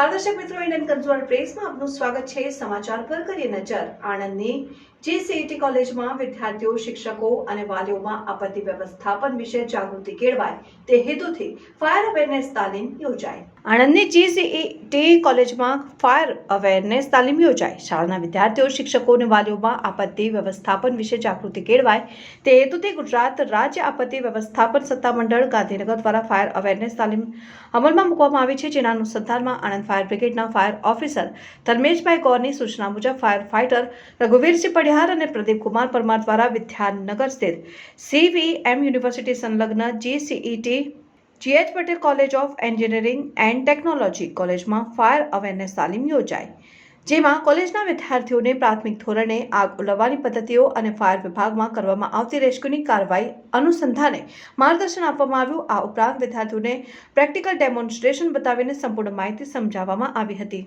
નમસ્કાર દર્શક મિત્રો ઇન્ડિયન કન્ઝ્યુમર પ્રેસમાં આપનું સ્વાગત છે. સમાચાર પર કરીએ નજર. આણંદની જીસીઈટી કોલેજમાં વિદ્યાર્થીઓ, શિક્ષકો અને વાલીઓમાં આપત્તિ વ્યવસ્થાપન વિશે જાગૃતિ કેળવાય. તે હેતુથી ફાયર અવેરનેસ તાલીમ યોજાઈ આણંદની જીસીઈટી કોલેજમાં ફાયર અવેરનેસ તાલીમ યોજાઈ શાળાના વિદ્યાર્થીઓ, શિક્ષકો અને વાલીઓમાં આપત્તિ વ્યવસ્થાપન વિશે જાગૃતિ કેળવાય. તે હેતુથી ગુજરાત રાજ્ય આપત્તિ વ્યવસ્થાપન સત્તામંડળ ગાંધીનગર દ્વારા ફાયર અવેરનેસ તાલીમ અમલમાં મૂકવામાં આવી છે. જેના અનુસંધાનમાં આણંદ ફાયર બ્રિગેડના ફાયર ઓફિસર ધર્મેશભાઈ કૌરની સૂચના મુજબ ફાયર ફાઇટર રઘુવીરસિંહ પડિહાર અને પ્રદીપ કુમાર પરમાર દ્વારા વિદ્યાનગર સ્થિત સીવીએમ યુનિવર્સિટી સંલગ્ન GCET GH Patel college of engineering and technology કોલેજમાં ફાયર અવેરનેસ તાલીમ યોજાઈ. જેમાં કોલેજના વિદ્યાર્થીઓને પ્રાથમિક ધોરણે આગ ઉલવવાની પદ્ધતિઓ અને ફાયર વિભાગમાં કરવામાં આવતી રેસ્ક્યુની કાર્યવાહી અનુસંધાને માર્ગદર્શન આપવામાં આવ્યું. આ ઉપરાંત વિદ્યાર્થીઓને પ્રેક્ટિકલ ડેમોન્સ્ટ્રેશન બતાવીને સંપૂર્ણ માહિતી સમજાવવામાં આવી હતી.